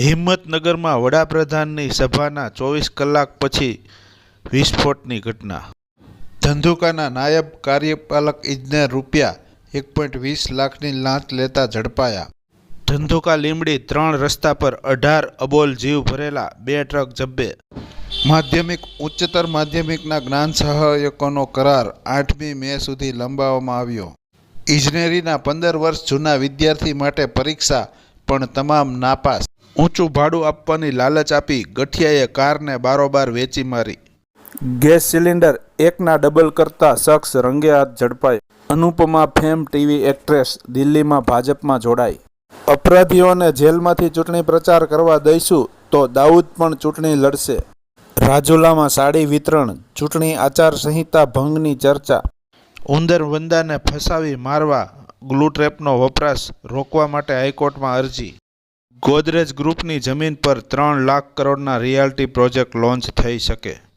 હિંમતનગરમાં વડાપ્રધાનની સભાના ચોવીસ કલાક પછી વિસ્ફોટની ઘટના. ધંધુકાના નાયબ કાર્યપાલક ઇજનેર રૂપિયા એક પોઈન્ટ વીસ લાખની લાંચ લેતા ઝડપાયા. ધંધુકા લીમડી ત્રણ રસ્તા પર અઢાર અબોલ જીવ ભરેલા, બે ટ્રક જબ્બે. માધ્યમિક, ઉચ્ચતર માધ્યમિકના જ્ઞાન સહાયકોનો કરાર આઠમી મે સુધી લંબાવવામાં આવ્યો. ઇજનેરીના પંદર વર્ષ જૂના વિદ્યાર્થી માટે પરીક્ષા પણ તમામ નાપાસ. ઊંચું ભાડું આપવાની લાલચ આપી ગઠિયાએ કારને બારોબાર વેચી મારી. ગેસ સિલિન્ડર એકના ડબલ કરતા શખ્સ રંગે હાથ ઝડપાય. અનુપમા ફેમ ટીવી એક્ટ્રેસ દિલ્હીમાં ભાજપમાં જોડાઈ. અપરાધીઓને જેલમાંથી ચૂંટણી પ્રચાર કરવા દઈશું તો દાઉદ પણ ચૂંટણી લડશે. રાજુલામાં સાડી વિતરણ ચૂંટણી આચાર સંહિતા ભંગની ચર્ચા. ઉંદર વંદાને ફસાવી મારવા ગ્લુટ્રેપનો વપરાશ રોકવા માટે હાઈકોર્ટમાં અરજી. ગોદરેજ ગ્રુપની જમીન પર ત્રણ લાખ કરોડના રિયાલ્ટી પ્રોજેક્ટ લોન્ચ થઈ શકે.